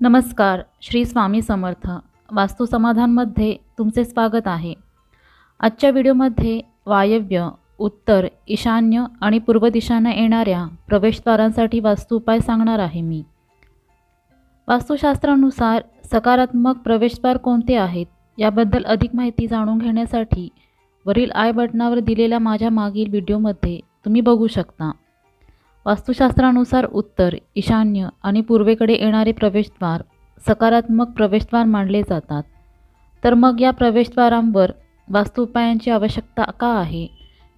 नमस्कार श्री स्वामी समर्थ. वास्तू समाधानमध्ये तुमचे स्वागत आहे. आजच्या व्हिडिओमध्ये वायव्य उत्तर ईशान्य आणि पूर्व दिशांना येणाऱ्या प्रवेशद्वारांसाठी वास्तू उपाय सांगणार आहे मी. वास्तुशास्त्रानुसार सकारात्मक प्रवेशद्वार कोणते आहेत याबद्दल अधिक माहिती जाणून घेण्यासाठी वरील आय बटनावर दिलेल्या माझ्या मागील व्हिडिओमध्ये तुम्ही बघू शकता. वास्तुशास्त्रानुसार उत्तर ईशान्य आणि पूर्वेकडे येणारे प्रवेशद्वार सकारात्मक प्रवेशद्वार मानले जातात. तर मग या प्रवेशद्वारांवर वास्तु उपायांची आवश्यकता का आहे?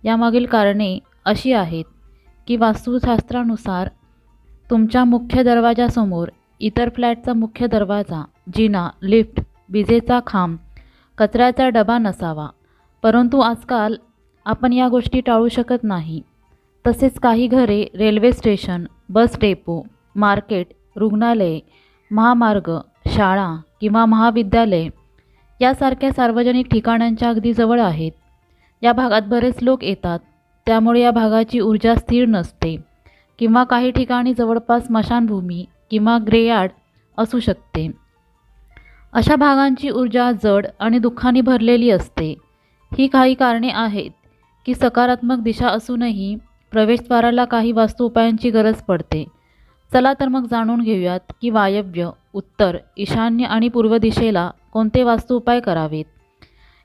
यामागील कारणे अशी आहेत की वास्तुशास्त्रानुसार तुमच्या मुख्य दरवाजासमोर इतर फ्लॅटचा मुख्य दरवाजा जिना लिफ्ट विजेचा खांब कचऱ्याचा डबा नसावा. परंतु आजकाल आपण या गोष्टी टाळू शकत नाही. तसेच काही घरे railway station bus depot market रुग्णालये महामार्ग शाळा किंवा महाविद्यालय यासारख्या सार्वजनिक ठिकाणांच्या अगदी जवळ आहेत. या भागात बरेच लोक येतात. त्यामुळे या भागाची ऊर्जा स्थिर नसते किंवा काही ठिकाणी जवळपास स्मशानभूमी किंवा ग्रेयार्ड असू शकते. अशा भागांची ऊर्जा जड आणि दुःखाने भरलेली असते. ही काही कारणे आहेत की सकारात्मक दिशा असूनही प्रवेशद्वाराला काही वास्तू उपायांची गरज पडते. चला तर मग जाणून घेऊयात की वायव्य उत्तर ईशान्य आणि पूर्व दिशेला कोणते वास्तू उपाय करावेत?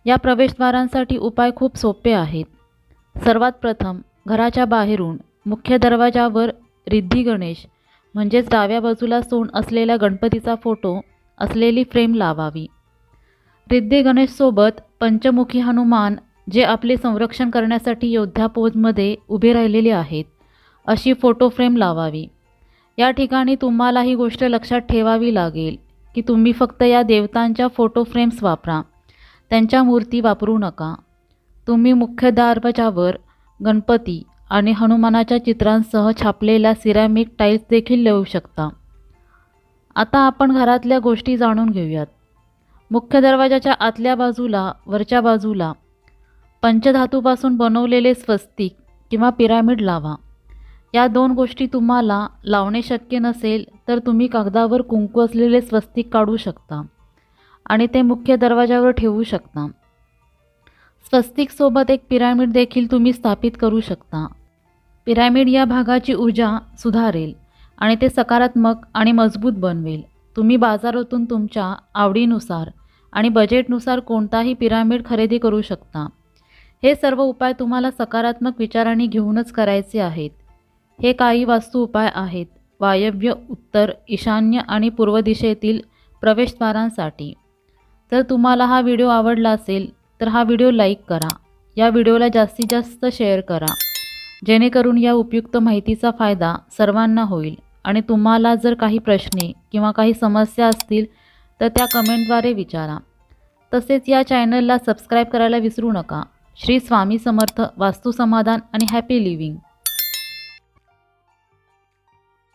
या प्रवेशद्वारांसाठी उपाय खूप सोपे आहेत. सर्वात प्रथम घराच्या बाहेरून मुख्य दरवाजावर रिद्धी गणेश म्हणजेच डाव्या बाजूला सोन असलेल्या गणपतीचा फोटो असलेली फ्रेम लावावी. रिद्धी गणेशसोबत पंचमुखी हनुमान जे आपले संरक्षण करण्यासाठी योद्धा पोजमध्ये उभे राहिलेले आहेत अशी फोटो फ्रेम लावावी. या ठिकाणी तुम्हाला ही गोष्ट लक्षात ठेवावी लागेल की तुम्ही फक्त या देवतांच्या फोटो फ्रेम्स वापरा. त्यांच्या मूर्ती वापरू नका. तुम्ही मुख्य दरवाजावर गणपती आणि हनुमानाच्या चित्रांसह छापलेल्या सिरॅमिक टाईल्स देखील लिहू शकता. आता आपण घरातल्या गोष्टी जाणून घेऊयात. मुख्य दरवाजाच्या आतल्या बाजूला वरच्या बाजूला पंचधातूपासून बनवलेले स्वस्तिक किंवा पिरामिड लावा. या दोन गोष्टी तुम्हाला लावणे शक्य नसेल तर तुम्ही कागदावर कुंकू असलेले स्वस्तिक काढू शकता आणि ते मुख्य दरवाजावर ठेवू शकता. स्वस्तिकसोबत एक पिरामिड देखील तुम्ही स्थापित करू शकता. पिरामिड या भागाची ऊर्जा सुधारेल आणि ते सकारात्मक आणि मजबूत बनवेल. तुम्ही बाजारातून तुमच्या आवडीनुसार आणि बजेटनुसार कोणताही पिरामिड खरेदी करू शकता. हे सर्व उपाय तुम्हाला सकारात्मक विचारांनी घेऊनच करायचे आहेत. हे काही वास्तू उपाय आहेत. वायव्य उत्तर ईशान्य आणि पूर्व दिशेतील प्रवेशद्वारांसाठी. जर तुम्हाला हा व्हिडिओ आवडला असेल तर हा व्हिडिओ लाईक करा. या व्हिडिओला जास्तीत जास्त शेअर करा. जेणेकरून या उपयुक्त माहितीचा फायदा सर्वांना होईल. आणि तुम्हाला जर काही प्रश्ने किंवा काही समस्या असतील तर त्या कमेंटद्वारे विचारा. तसेच या चॅनलला सबस्क्राईब करायला विसरू नका. श्री स्वामी समर्थ वास्तुसमाधान आणि हॅपी लिव्हिंग